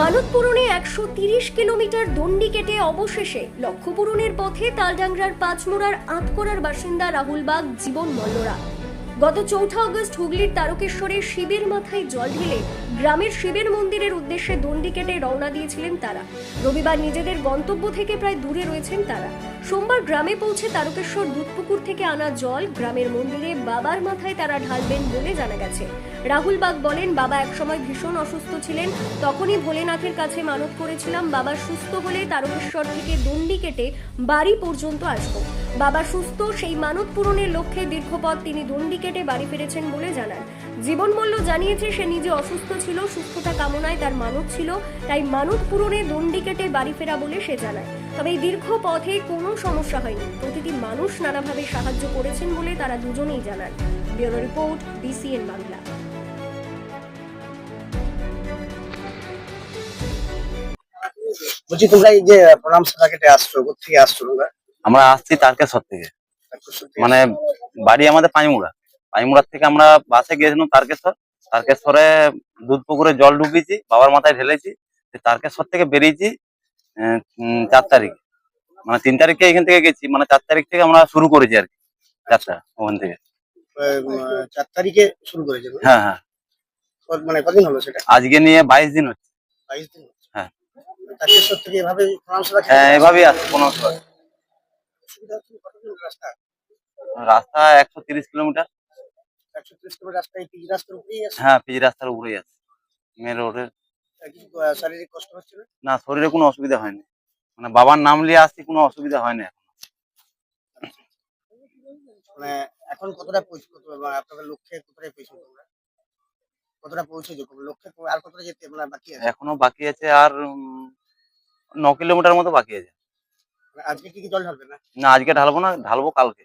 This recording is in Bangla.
মানত পূরণে একশো তিরিশ কিলোমিটার দণ্ডি কেটে অবশেষে লক্ষ্যপূরণের পথে তালডাংরার পাঁচমোড়ার আঁতকোড়ার বাসিন্দা রাহুল বাগ জীবন মল্লরা। গত চৌঠা অগস্ট হুগলির তারকেশ্বরে শিবের মাথায় জল ঢেলে গ্রামের শিবের মন্দিরের উদ্দেশ্যে দণ্ডি কেটে রওনা দিয়েছিলেন তারা। রবিবার নিজেদের গন্তব্য থেকে প্রায় দূরে রয়েছেন তারা। সোমবার গ্রামে পৌঁছে তারকেশ্বর দুধপুকুর থেকে আনা জল গ্রামের মন্দিরে বাবার মাথায় তারা ঢালবেন বলে জানা গেছে। রাহুল বাগ বলেন, বাবা একসময় ভীষণ অসুস্থ ছিলেন। তখনই ভোলেনাথের কাছে মানত করেছিলাম, বাবা সুস্থ হলে তারকেশ্বর থেকে দণ্ডি কেটে বাড়ি পর্যন্ত আসব। বাবা সুস্থ, সেই মানত পূরণের লক্ষ্যে দীর্ঘপথ তিনি দণ্ডি কেটে বাড়ি ফিরেছেন বলে জানান। জীবন জানিয়েছে, সে নিজে অসুস্থ ছিল, সুস্থতা কামনায় তার মানত ছিল, তাই মানত পূরণে দণ্ডি কেটে বাড়ি ফেরা বলে সে জানায়। তবে এই দীর্ঘ পথে কোনো সমস্যা হয়নি। প্রতিটি মানুষ নানাভাবে সাহায্য করেছেন বলে তারা দুজনেই জানান। Bureau report BCN Bangla. বলছি তোমরা এই যে প্রণাম সভা কেটে আসছো কোথেকে আসছো তোমরা? আমরা আসছি তারকেশ্বর থেকে। মানে বাড়ি আমাদের পাঁচমুড়া পাঁচমুড়ার থেকে আমরা বাসে গিয়েছিলাম তারকেশ্বর। তারকেশ্বরে দুধ পুকুরে জল ঢুকিয়েছি বাবার মাথায় ঢেলেছি তারকেশ্বর থেকে বেরিয়েছি চার তারিখ। মানে তিন তারিখে এখান থেকে গেছি মানে চার তারিখ থেকে আমরা শুরু করেছি আর কি যাত্রা ওখান থেকে। চার তারিখে শুরু করেছে? হ্যাঁ হ্যাঁ। মানে কদিন হলো সেটা? আজকে নিয়ে বাইশ দিন হচ্ছে। বাইশ দিন হ্যাঁ। হ্যাঁ এভাবেই আসছে কোনো রাস্তা? একশো তিরিশ কিলোমিটার। আছে? হ্যাঁ রাস্তার উপরেই আছে। মেন রোডের শারীরিক কষ্ট হচ্ছে না না শরীরে কোনো অসুবিধা হয়নি। মানে বাবার নাম নিয়ে আসছি কোনো অসুবিধা হয়নি এখন। মানে এখন কতটা আপনাদের লক্ষ্যে কতটাই পৌঁছে কতটা লক্ষ্যে আর কতটা যেতে মানে বাকি আছে? এখনও বাকি আছে আর ন কিলোমিটার মতো বাকি আছে। মানে আজকে কি কি জল ঢালবে না? না আজকে ঢালবো না ঢালবো কালকে।